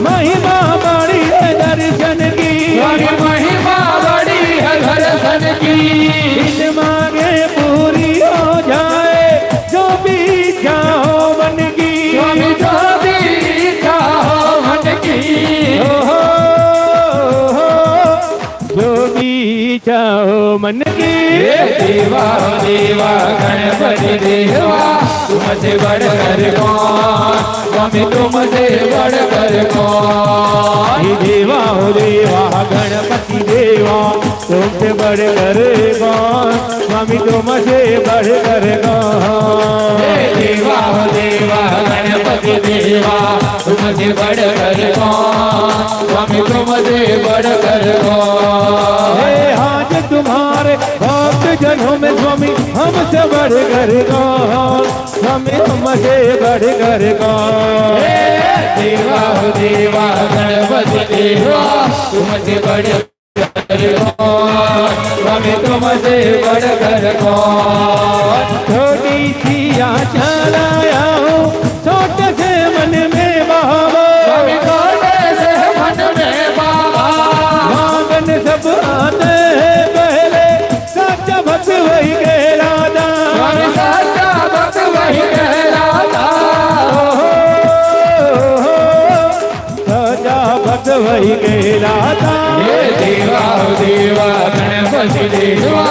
महिमा बड़ी है दर्शन की। महिमा बड़ी है दर्शन की। इस मांगे पूरी हो जाए जो भी इच्छा हो मन की। जो भी इच्छा हो मन की। जो भी इच्छा हो मन की। देवा देवा गणपति देवा। તું મજે વડ કર સ્વામી તું મજે વડ કર દેવા દેવા ગણપતિ દેવા તું બડ કર સ્વામી તું મજે બડ કર દેવા દેવા ગણપતિ દેવા તું મજે બડ કર સ્વામી તું મજે કર હે હા तुम्हारे भक्त जनों में स्वामी हमसे बढ़ कर कौन स्वामी तुमसे बढ़ कर कौन देवा हो देवा गणपति देवा तुमसे बढ़कर कौन स्वामी तुमसे बढ़कर कौन वही कहलाता हे देवा हो देवा गणपति देवा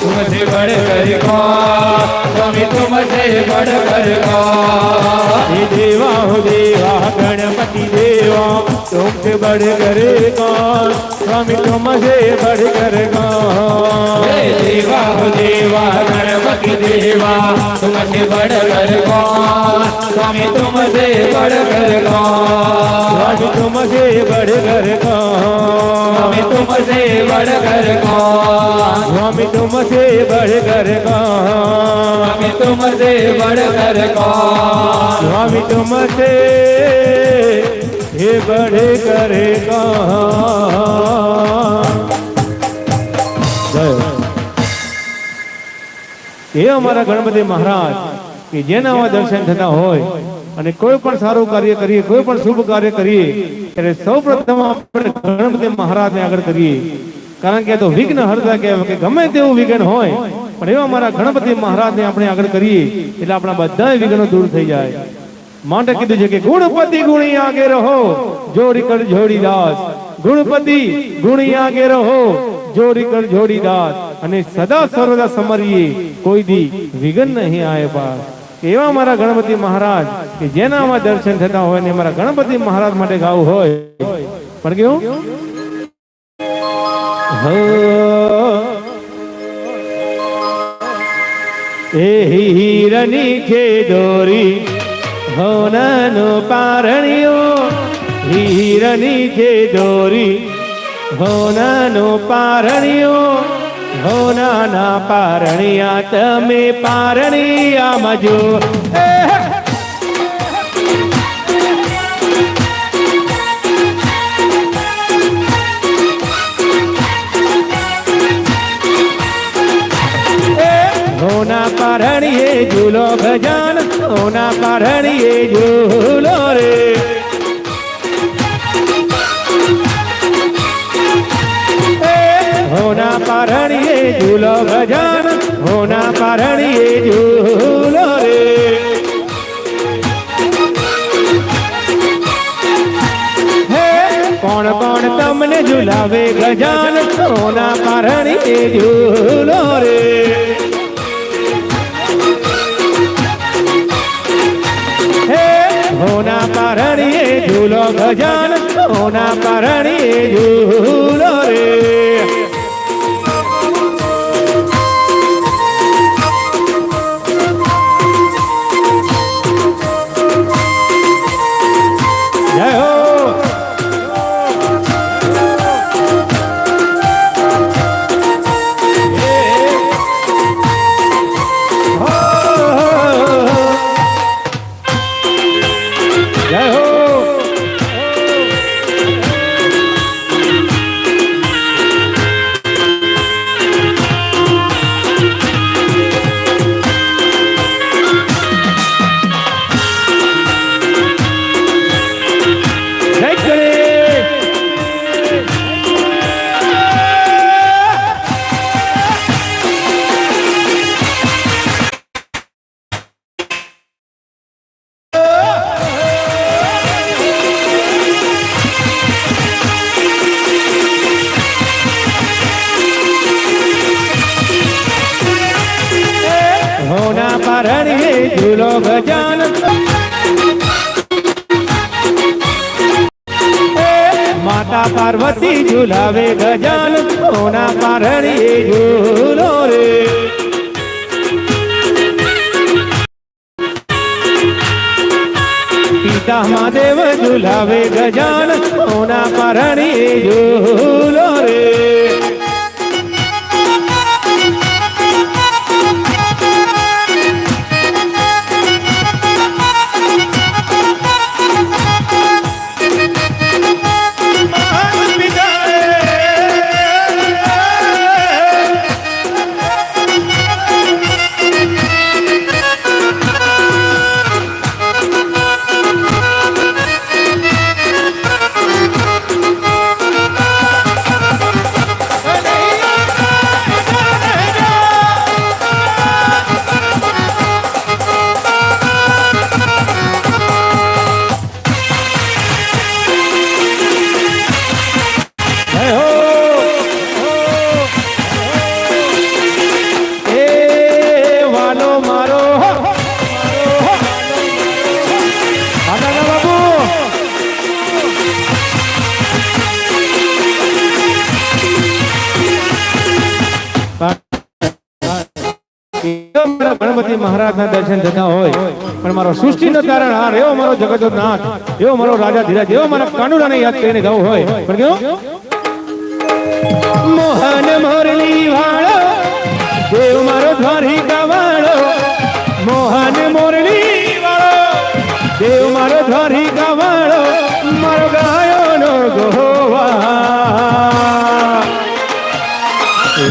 तुमसे बढ़कर कौन स्वामी तुमसे बढ़कर कौन हे देवा हो देवा गणपति देवा तुमसे बढ़ कर कौन स्वामी तुमसे बढ़ कर हे कौन देवा हो देवा गणपति देवा तुमसे बढ़कर कौन स्वामी तुमसे बढ़कर कौन स्वामी तुमसे बढ़ कर स्वामी कौन तुमसे बढ़कर कौन स्वामी तुमसे बढ़ कर कौन स्वामी तुमसे बढ़कर कौन स्वामी तुमसे हे बढ़ कर એ અમારા ગણપતિ મહારાજ કે જેના આવા દર્શન થતા હોય અને કોઈ પણ સારું કાર્ય કરીએ, કોઈ પણ શુભ કાર્ય કરીએ, ત્યારે સૌ પ્રથમ આપણે ગણપતિ મહારાજને આગળ કરીએ. કારણ કે તો વિઘ્ન હરતા કહેવાય કે ગમે તેવું વિઘ્ન હોય, પણ એવા અમારા ગણપતિ મહારાજને આપણે આગળ કરીએ, એટલે આપણા બધા વિઘ્નો દૂર થઈ જાય. માટે કીધું છે કે, ગુણપતિ ગુણી આગે રહો, જોડી કર જોડી દાસ. ગુણપતિ ગુણી આગે રહો, જોડી કર જોડી દાસ. અને સદા સર્વદા સમરીએ, કોઈ દી વિઘ્ન નહીં આવે પાસ એવા મારા ગણપતિ મહારાજ કે જેનામાં દર્શન થતા હોય ને મારા ગણપતિ મહારાજ માટે ગાવું હોય. પણ કેવું? એ હીરની છે દોરી હોનાનો પારણિયો. હીરની છે દોરી હોનાનો પારણિયો. હોનાના પારણિયા તમે પારણિયા મજો. એ પારણીએ ઝૂલો ભજન ઓના પારણીએ ઝૂલો રે. ઝૂલો ગજાન હોના પારણીએ ઝૂલો રે. હે, કોણ કોણ તમને ઝુલાવે ગજાન સોના પારણીએ ઝૂલો રે. હે, હોના પારણીએ ઝૂલો ગજાન સોના પારણી એ ઝૂલો રે. ઝૂલો गजान। માતા પાર્વતી ઝુલાવે ગજાન સોના પારણીએ ઝૂલો રે પિતા મહાદેવ ઝુલાવે ગજાન સોના પારણીએ ઝૂલો ગણપતિ મહારાજના દર્શન થતા હોય, પણ મારો સૃષ્ટિનો તારણ હાર એવો મારો જગતનો નાથ, એવો મારો રાજા ધીરાજ, એવો મારા કાનુડાને યાદ કરીને ગાવું હોય. પણ કેવું? મોહન મોરલી વાળો, દેવ મારો ધ્વારી વાળો, મોહન મોરલી વાળો, દેવ મારો ધ્વારી વાળો, મારો ગાયોનો ગોવા.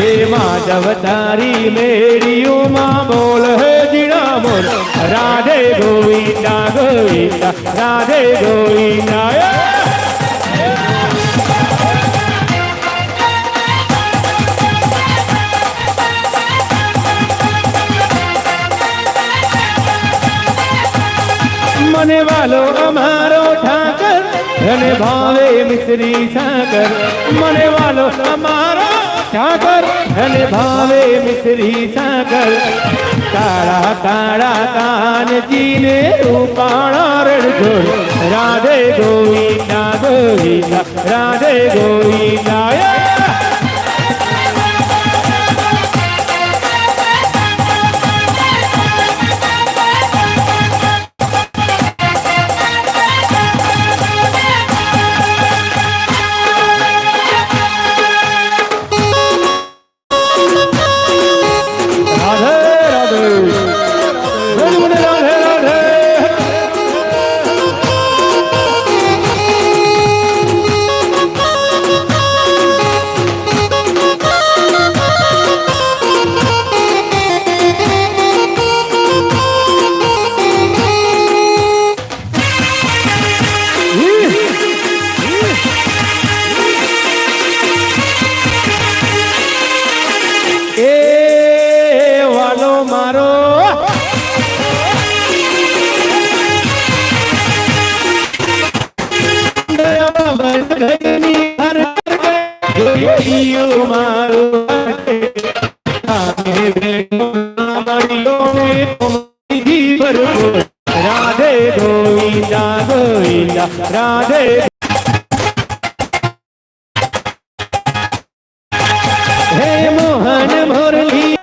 હે માધવ તારી મેરીઓમાં બોલ હે. જીણા બોલ રાધે ગોવિંદા ગોવિંદા રાધે ગોવિંદા મને વાલો અને ભાવે મિશ્રી સાગર, મને વાલો અમારો સાગર. અને ભાવે મિશ્રી સાગર, કાળા કાળા કાનજીને રૂપાળા રણછોડ રાધે ગોવિંદા ગોવિંદા, રાધે ગોવિંદા હે મોહન મુરલી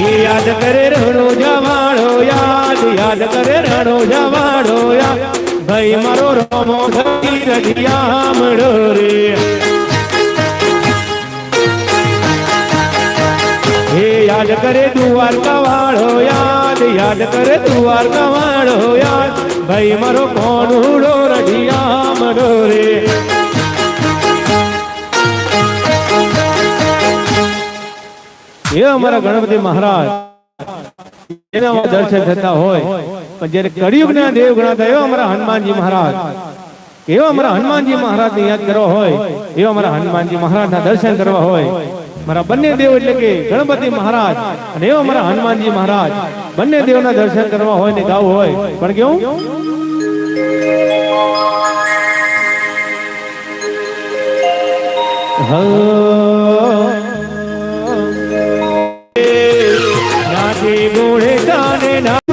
એ યાદ કરે રણો જવાળો યાદ યાદ કરે રણો જવાળો યાદ ભાઈ મારો રોમો ધરી રજિયા મળો રે હે યાદ કરે દ્વારકા વાળો યાદ યાદ કરે દ્વારકા વાળો યાદ ભાઈ મારો કોણ ઉડો રઢિયા રે એ અમારા ગણપતિ મહારાજ. એના અમારા દર્શન થતા હોય, પણ જ્યારે કળિયુગના દેવ ગણાતા એવા અમારા હનુમાનજી મહારાજ. એવા અમારા હનુમાનજી મહારાજને યાદ કરવા હોય, એવા અમારા હનુમાનજી મહારાજના દર્શન કરવા હોય. મારા બંને દેવ એટલે કે ગણપતિ મહારાજ અને એવા અમારા હનુમાનજી મહારાજ. બંને દેવના દર્શન કરવા હોય ને ગાવું હોય. પણ કેવું? হ্যাঁ। নাচে মোড়ে গানে না